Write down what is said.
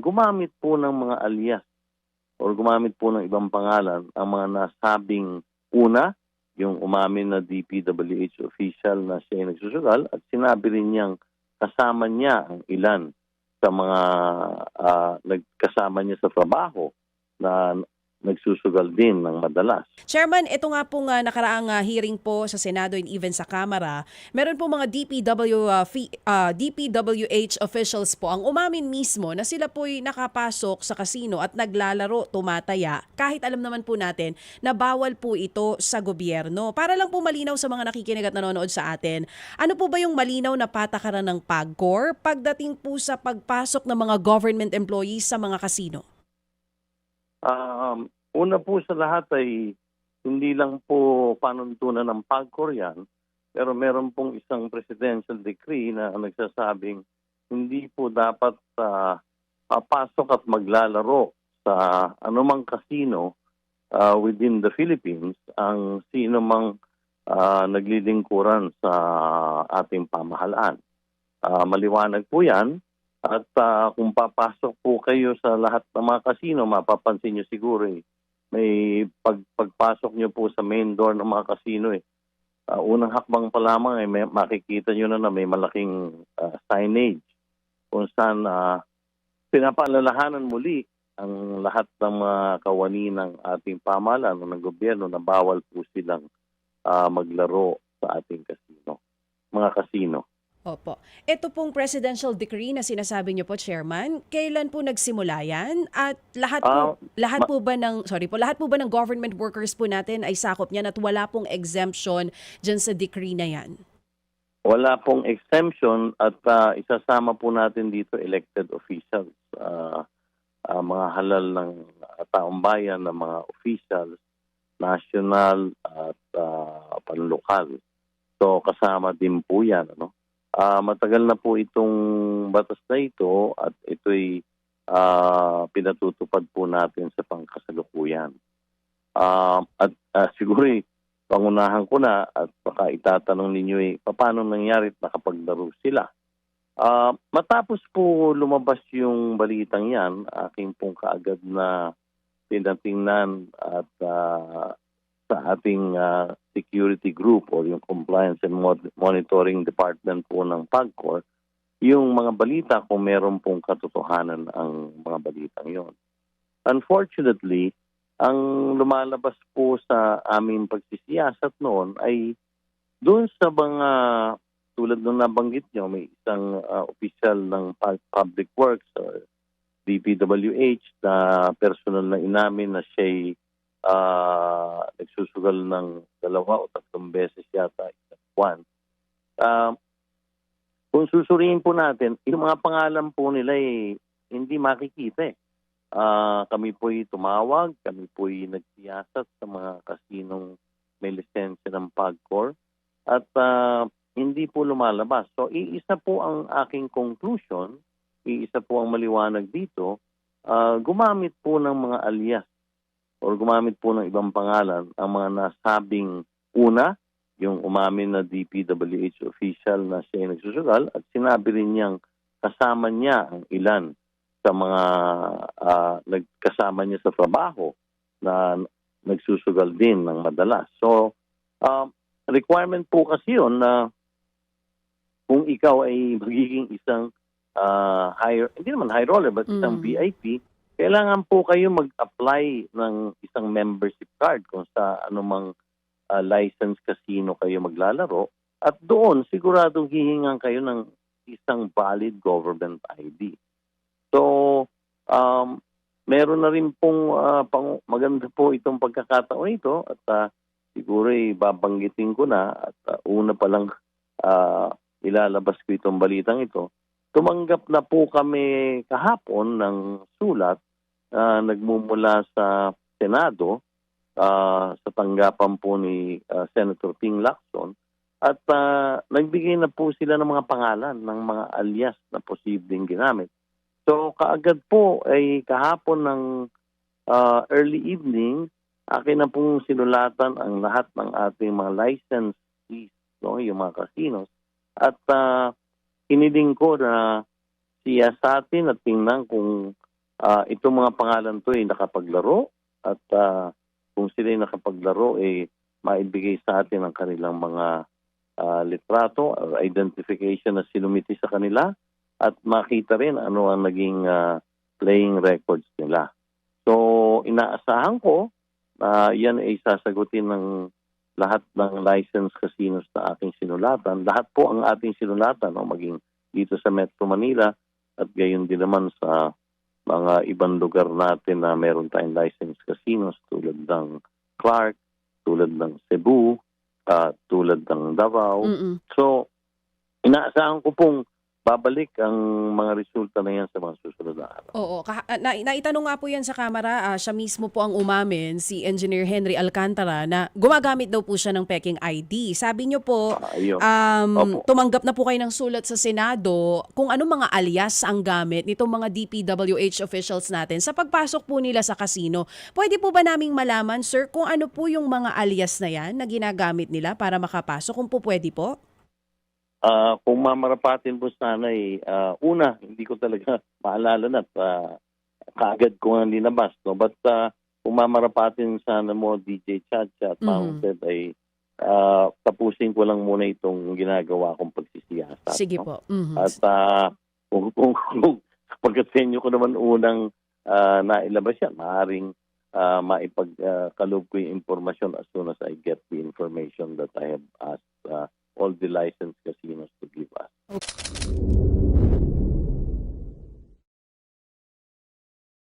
gumamit po ng mga alias or gumamit po ng ibang pangalan ang mga nasabing una, yung umamin na DPWH official na siya ay nagsusugal at sinabi rin niyang kasama niya ang ilan sa mga ah, nagkasama niya sa trabaho na nagsusugal din ng madalas. Chairman, ito nga pong uh, nakaraang uh, hearing po sa Senado and even sa Kamara, meron po mga DPW, uh, fi- uh, DPWH officials po ang umamin mismo na sila po'y nakapasok sa kasino at naglalaro, tumataya, kahit alam naman po natin na bawal po ito sa gobyerno. Para lang po malinaw sa mga nakikinig at nanonood sa atin, ano po ba yung malinaw na patakaran ng PAGCOR pagdating po sa pagpasok ng mga government employees sa mga kasino? Um, una po sa lahat ay hindi lang po panuntunan ng PAGCOR yan, pero meron pong isang presidential decree na nagsasabing hindi po dapat ah, papasok at maglalaro sa anumang kasino ah, within the Philippines ang sino mang ah, naglilingkuran sa ating pamahalaan. Ah, maliwanag po yan at ah, kung papasok po kayo sa lahat ng mga kasino, mapapansin nyo siguro eh, may pag, pagpasok nyo po sa main door ng mga kasino eh, ah, unang hakbang pa lamang eh, may, makikita nyo na na may malaking ah, signage kung saan uh, pinapaalalahanan muli ang lahat ng mga kawani ng ating pamahalaan o ng gobyerno na bawal po silang ah, maglaro sa ating kasino, mga kasino. Opo. Ito pong presidential decree na sinasabi niyo po, Chairman, kailan po nagsimula yan? At lahat po, Ah, lahat po ba ng, sorry po, lahat po ba ng government workers po natin ay sakop niyan at wala pong exemption dyan sa decree na yan? Wala pong exemption at ah, isasama po natin dito elected officials. ah, ah, mga halal ng ah, taong bayan, ng mga officials, national at uh, panlokal. So kasama din po yan. Ano? Ah, matagal na po itong batas na ito at ito'y ah, pinatutupad po natin sa pangkasalukuyan. Ah, at ah, siguro eh, pangunahan ko na at baka itatanong ninyo eh, paano nangyari at nakapaglaro sila. Ah, matapos po lumabas yung balitang yan, aking pong kaagad na tinatingnan at ah, sa ating ah, security group or yung compliance and Mon- monitoring department po ng PAGCOR, yung mga balita kung meron pong katotohanan ang mga balitang yon. Unfortunately, ang lumalabas po sa aming pagsisiyasat noon ay doon sa mga tulad ng nabanggit nyo, may isang uh, official ng pu- public works or DPWH na personal na inamin na siya'y uh, nagsusugal ng dalawa o tatlong beses yata isang buwan. Uh, kung susuriin po natin, yung mga pangalan po nila eh, hindi makikita eh. Ah, kami po'y tumawag, kami po'y nagsiyasat sa mga kasinong may lisensya ng PAGCOR at ah, hindi po lumalabas. So iisa po ang aking conclusion, iisa po ang maliwanag dito, ah, gumamit po ng mga alias or gumamit po ng ibang pangalan ang mga nasabing una, yung umamin na DPWH official na siya ay nagsusugal at sinabi rin niyang kasama niya ang ilan sa mga ah, nagkasama niya sa trabaho na nagsusugal din ng madalas. So, um, requirement po kasi yun na kung ikaw ay magiging isang ah, high, hindi naman high roller, but isang Mm. VIP, kailangan po kayo mag-apply ng isang membership card kung sa anumang ah, license casino kayo maglalaro. At doon, siguradong hihingan kayo ng isang valid government ID. So, um, meron na rin pong ah, pang, maganda po itong pagkakataon ito at ah, siguro ay babanggitin ko na at ah, una pa lang ah, ilalabas ko itong balitang ito. Tumanggap na po kami kahapon ng sulat na nagmumula sa Senado ah, sa tanggapan po ni ah, Senator Ping Lacson at ah, nagbigay na po sila ng mga pangalan ng mga alias na posibleng ginamit. So kaagad po ay kahapon ng ah, early evening, akin na pong sinulatan ang lahat ng ating mga licensees, no, yung mga casinos. At uh, hiniling ko na siya sa atin at tingnan kung ah, itong mga pangalan to ay nakapaglaro at ah, kung sila ay nakapaglaro eh maibigay sa atin ang kanilang mga ah, litrato or identification na sinumiti sa kanila at makita rin ano ang naging ah, playing records nila. So inaasahan ko na yan ay sasagutin ng lahat ng license casinos na aking sinulatan. Lahat po ang ating sinulatan, no, maging dito sa Metro Manila at gayon din naman sa mga ibang lugar natin na meron tayong license casinos tulad ng Clark, tulad ng Cebu, ah, tulad ng Davao. Mm-mm. So, inaasahan ko pong babalik ang mga resulta na yan sa mga susunod na araw. Oo, ah, na, naitanong nga po yan sa kamera, ah, siya mismo po ang umamin, si Engineer Henry Alcantara, na gumagamit daw po siya ng peking ID. Sabi niyo po, Ah, um, Opo. tumanggap na po kayo ng sulat sa Senado kung ano mga alias ang gamit nitong mga DPWH officials natin sa pagpasok po nila sa casino. Pwede po ba naming malaman, sir, kung ano po yung mga alias na yan na ginagamit nila para makapasok? Kung po pwede po? Ah, kung mamarapatin po sana eh, ah, una, hindi ko talaga maalala na at ah, kaagad ko nga linabas. No? But ah, kung mamarapatin sana mo DJ Chacha at Mhm. Ted ay ah, tapusin ko lang muna itong ginagawa kong pagsisiyasat. Sige no? po. Mhm. At ah, kung, kung, kung pagkat ko naman unang ah, nailabas yan, maaaring uh, maipagkaloob ko yung informasyon as soon as I get the information that I have asked ah, all the licensed casinos to give us.